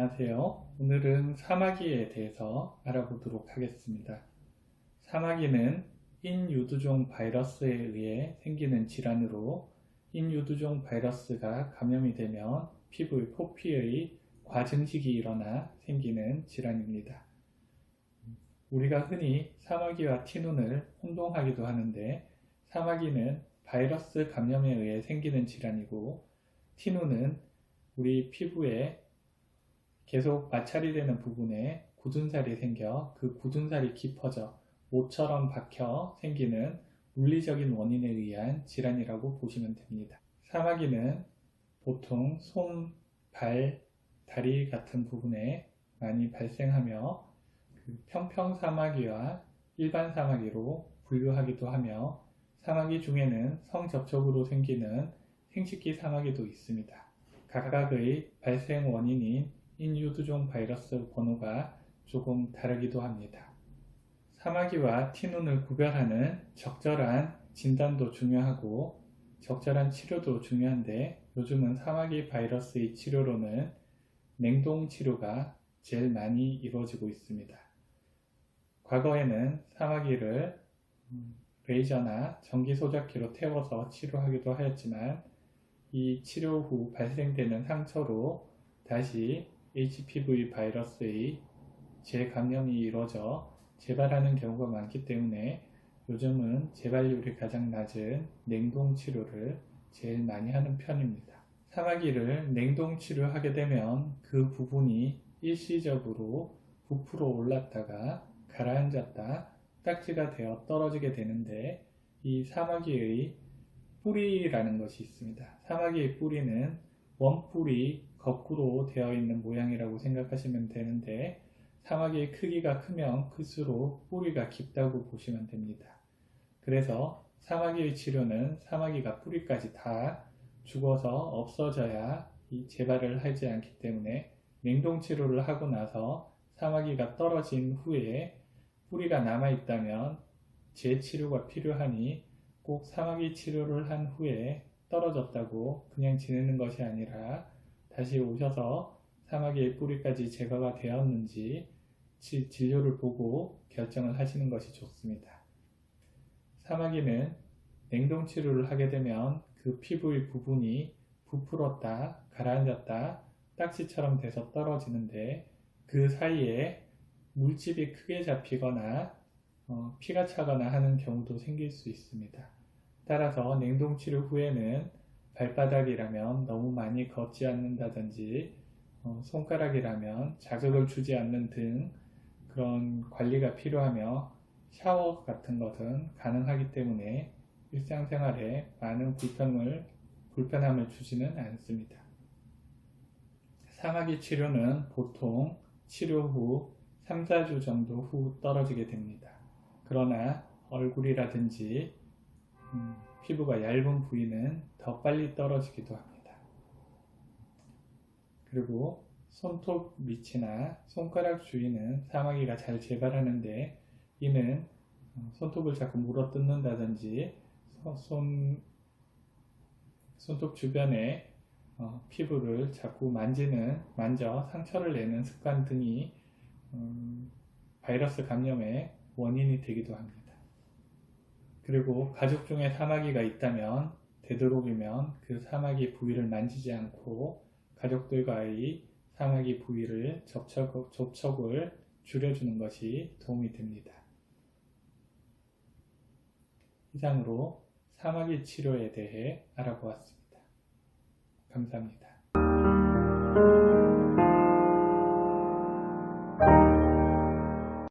안녕하세요. 오늘은 사마귀에 대해서 알아보도록 하겠습니다. 사마귀는 인유두종 바이러스에 의해 생기는 질환으로 인유두종 바이러스가 감염이 되면 피부의 포피의 과증식이 일어나 생기는 질환입니다. 우리가 흔히 사마귀와 티눈을 혼동하기도 하는데 사마귀는 바이러스 감염에 의해 생기는 질환이고 티눈은 우리 피부에 계속 마찰이 되는 부분에 굳은 살이 생겨 그 굳은 살이 깊어져 모처럼 박혀 생기는 물리적인 원인에 의한 질환이라고 보시면 됩니다. 사마귀는 보통 손, 발, 다리 같은 부분에 많이 발생하며 그 평평 사마귀와 일반 사마귀로 분류하기도 하며 사마귀 중에는 성접촉으로 생기는 생식기 사마귀도 있습니다. 각각의 발생 원인인 인유두종 바이러스 번호가 조금 다르기도 합니다. 사마귀와 티눈을 구별하는 적절한 진단도 중요하고 적절한 치료도 중요한데 요즘은 사마귀 바이러스의 치료로는 냉동 치료가 제일 많이 이루어지고 있습니다. 과거에는 사마귀를 레이저나 전기 소작기로 태워서 치료하기도 하였지만 이 치료 후 발생되는 상처로 다시 HPV 바이러스의 재감염이 이루어져 재발하는 경우가 많기 때문에 요즘은 재발률이 가장 낮은 냉동 치료를 제일 많이 하는 편입니다. 사마귀를 냉동 치료하게 되면 그 부분이 일시적으로 부풀어 올랐다가 가라앉았다 딱지가 되어 떨어지게 되는데 이 사마귀의 뿌리라는 것이 있습니다. 사마귀의 뿌리는 원뿌리 거꾸로 되어 있는 모양이라고 생각하시면 되는데 사마귀의 크기가 크면 클수록 뿌리가 깊다고 보시면 됩니다. 그래서 사마귀의 치료는 사마귀가 뿌리까지 다 죽어서 없어져야 이 재발을 하지 않기 때문에 냉동 치료를 하고 나서 사마귀가 떨어진 후에 뿌리가 남아 있다면 재치료가 필요하니 꼭 사마귀 치료를 한 후에 떨어졌다고 그냥 지내는 것이 아니라 다시 오셔서 사마귀의 뿌리까지 제거가 되었는지 진료를 보고 결정을 하시는 것이 좋습니다. 사마귀는 냉동 치료를 하게 되면 그 피부의 부분이 부풀었다, 가라앉았다, 딱지처럼 돼서 떨어지는데 그 사이에 물집이 크게 잡히거나 어, 피가 차거나 하는 경우도 생길 수 있습니다. 따라서 냉동 치료 후에는 발바닥이라면 너무 많이 걷지 않는다든지 어, 손가락이라면 자극을 주지 않는 등 그런 관리가 필요하며 샤워 같은 것은 가능하기 때문에 일상생활에 많은 불편을, 불편함을 주지는 않습니다. 사마귀 치료는 보통 치료 후 3, 4주 정도 후 떨어지게 됩니다. 그러나 얼굴이라든지 음, 피부가 얇은 부위는 더 빨리 떨어지기도 합니다. 그리고 손톱 밑이나 손가락 주위는 사마귀가 잘 재발하는데 이는 어, 손톱을 자꾸 물어뜯는다든지 손, 손톱 주변에 어, 피부를 자꾸 만지는, 만져 상처를 내는 습관 등이 음, 바이러스 감염의 원인이 되기도 합니다. 그리고 가족 중에 사마귀가 있다면 되도록이면 그 사마귀 부위를 만지지 않고 가족들과의 사마귀 부위를 접촉, 접촉을 줄여주는 것이 도움이 됩니다. 이상으로 사마귀 치료에 대해 알아보았습니다. 감사합니다.